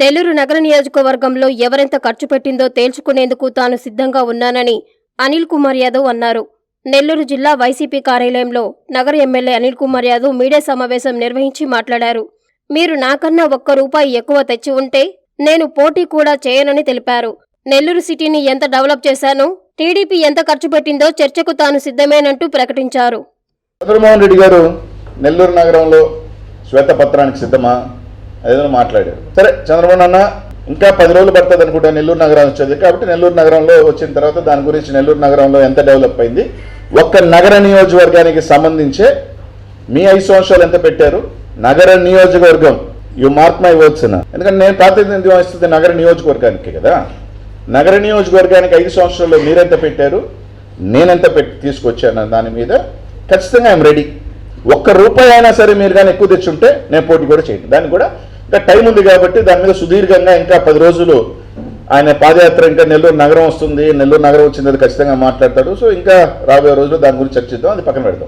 నెల్లూరు నగర నియోజకవర్గంలో ఎవరెంత ఖర్చు పెట్టిందో తేల్చుకునేందుకు తాను సిద్ధంగా ఉన్నానని అనిల్ కుమార్ యాదవ్ అన్నారు. నెల్లూరు జిల్లా వైసీపీ కార్యాలయంలో నగర ఎమ్మెల్యే అనిల్ కుమార్ యాదవ్ మీడియా సమావేశం నిర్వహించి మాట్లాడారు. మీరు నాకన్నా ఒక్క రూపాయి ఎక్కువ తెచ్చి ఉంటే నేను పోటీ కూడా చేయనని తెలిపారు. నెల్లూరు సిటీని ఎంత డెవలప్ చేశానో టీడీపీ ఎంత ఖర్చు పెట్టిందో చర్చకు తాను సిద్ధమేనంటూ ప్రకటించారు. చంద్రమోహన్ రెడ్డి గారు నెల్లూరు నగరంలో శ్వేతపత్రానికి సిద్ధమా? అదేదో మాట్లాడారు సరే చంద్రబాబు అన్న ఇంకా పది రోజులు పడుతుంది అనుకుంటా నెల్లూరు నగరం వచ్చేది. కాబట్టి నెల్లూరు నగరంలో వచ్చిన తర్వాత దాని గురించి నెల్లూరు నగరంలో ఎంత డెవలప్ అయింది? ఒక్క నగర నియోజకవర్గానికి సంబంధించే మీ ఐదు సంవత్సరాలు ఎంత పెట్టారు? నగర నియోజకవర్గం. యు మార్క్ మై వర్డ్స్ ఎందుకంటే నేను ప్రాతినిధ్యం వహిస్తుంది నగర నియోజకవర్గానికి కదా. నగర నియోజకవర్గానికి ఐదు సంవత్సరాల్లో మీరెంత పెట్టారు? నేనెంత పెట్టి తీసుకొచ్చాను దాని మీద ఖచ్చితంగా ఐఎమ్ రెడీ ఒక్క రూపాయి అయినా సరే మీరు కానీ ఎక్కువ తెచ్చుంటే నేను పోటీ కూడా చేయను. దాన్ని కూడా ఇంకా టైం ఉంది కాబట్టి దాని మీద సుదీర్ఘంగా ఇంకా పది రోజులు ఆయన పాదయాత్ర ఇంకా నెల్లూరు నగరం వస్తుంది నెల్లూరు నగరం వచ్చింది అది ఖచ్చితంగా మాట్లాడతాడు. సో ఇంకా రాబోయే రోజుల్లో దాని గురించి చర్చిద్దాం అది పక్కన పెడదాం.